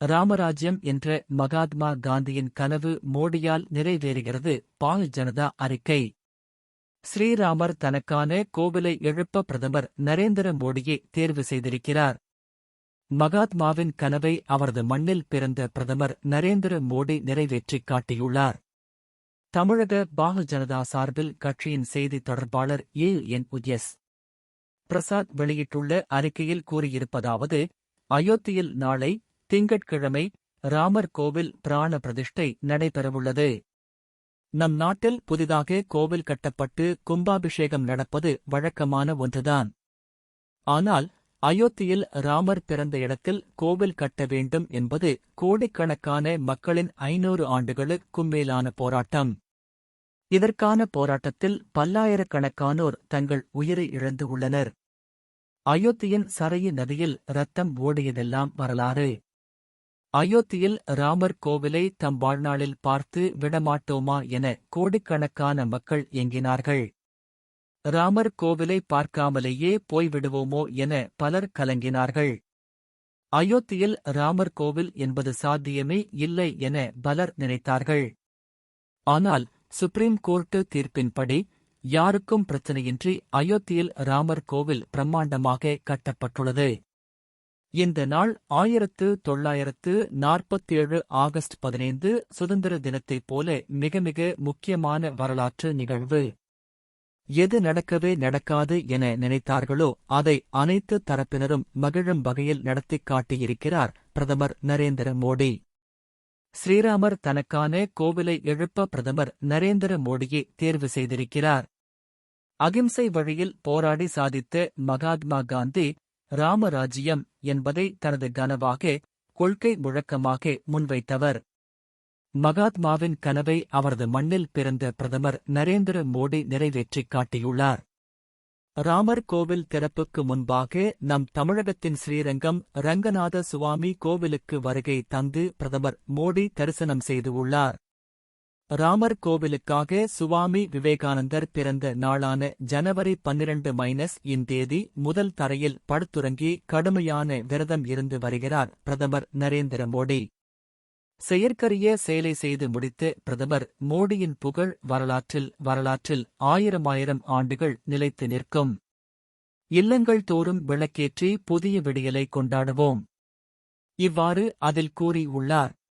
ராமராஜ்யம் என்ற மகாத்மா காந்தியின் கனவு மோடியால் நிறைவேறுகிறது. பால் ஜனதா அறிக்கை. ஸ்ரீராமர் தனக்கான கோவிலை எழுப்ப பிரதமர் நரேந்திர மோடியை தேர்வு செய்திருக்கிறார். மகாத்மாவின் கனவை அவரது மண்ணில் பிறந்த பிரதமர் நரேந்திர மோடி நிறைவேற்றிக் காட்டியுள்ளார். தமிழக பால ஜனதா சார்பில் கட்சியின் செய்தி தொடர்பாளர் ஏ என் உயஸ் பிரசாத் வெளியிட்டுள்ள அறிக்கையில் கூறியிருப்பதாவது அயோத்தியில் நாளை திங்கட்கிழமை ராமர் கோவில் பிராண பிரதிஷ்டை நடைபெறவுள்ளது. நம் நாட்டில் புதிதாக கோவில் கட்டப்பட்டு கும்பாபிஷேகம் நடப்பது வழக்கமான ஒன்றுதான். ஆனால் அயோத்தியில் ராமர் பிறந்த இடத்தில் கோவில் கட்ட வேண்டும் என்பது கோடிக்கணக்கான மக்களின் ஐநூறு ஆண்டுகளுக்கும் மேலான போராட்டம். இதற்கான போராட்டத்தில் பல்லாயிரக்கணக்கானோர் தங்கள் உயிரை இழந்து உள்ளனர். அயோத்தியின் சரையு நதியில் ரத்தம் ஓடியதெல்லாம் வரலாறு. அயோத்தியில் ராமர் கோவிலை தம் வாழ்நாளில் பார்த்து விடமாட்டோமா என கோடிக்கணக்கான மக்கள் எங்கினார்கள் ராமர் கோவிலை பார்க்காமலேயே போய்விடுவோமோ என பலர் கலங்கினார்கள். அயோத்தியில் ராமர் கோவில் என்பது சாத்தியமே இல்லை என பலர் நினைத்தார்கள். ஆனால் சுப்ரீம் கோர்ட்டு தீர்ப்பின்படி யாருக்கும் பிரச்சனையின்றி அயோத்தியில் ராமர் கோவில் பிரம்மாண்டமாக கட்டப்பட்டுள்ளது. இந்த நாள் ஆயிரத்து தொள்ளாயிரத்து நாற்பத்தேழு ஆகஸ்ட் பதினைந்து சுதந்திர தினத்தைப் போல மிக மிக முக்கியமான வரலாற்று நிகழ்வு. எது நடக்கவே நடக்காது என நினைத்தார்களோ அதை அனைத்து தரப்பினரும் மகிழும் வகையில் நடத்திக் காட்டியிருக்கிறார் பிரதமர் நரேந்திர மோடி. ஸ்ரீராமர் தனக்கான கோவிலை எழுப்ப பிரதமர் நரேந்திர மோடியை தேர்வு செய்திருக்கிறார். அகிம்சை வழியில் போராடி சாதித்த மகாத்மா காந்தி ராமராஜ்யம் என்பதை தனது கனவாக கொள்கை முழக்கமாக முன்வைத்தவர். மகாத்மாவின் கனவை அவரது மண்ணில் பிறந்த பிரதமர் நரேந்திர மோடி நிறைவேற்றிக் காட்டியுள்ளார். ராமர் கோவில் திறப்புக்கு முன்பாக நம் தமிழகத்தின் ஸ்ரீரங்கம் ரங்கநாத சுவாமி கோவிலுக்கு வருகை தந்து பிரதமர் மோடி தரிசனம் செய்து உள்ளார் ராமர் கோவிலுக்காக சுவாமி விவேகானந்தர் பிறந்த நாளான ஜனவரி பன்னிரண்டு மைனஸ் இந்தேதி முதல் தரையில் படுத்துறங்கி கடுமையான விரதம் இருந்து வருகிறார் பிரதமர் நரேந்திர மோடி. செயற்கரிய செயலை செய்து முடித்து பிரதமர் மோடியின் புகழ் வரலாற்றில் வரலாற்றில் ஆயிரமாயிரம் ஆண்டுகள் நிலைத்து நிற்கும். இல்லங்கள் தோறும் விளக்கேற்றி புதிய விடியலை கொண்டாடுவோம். இவ்வாறு அதில் கூறியுள்ளார்.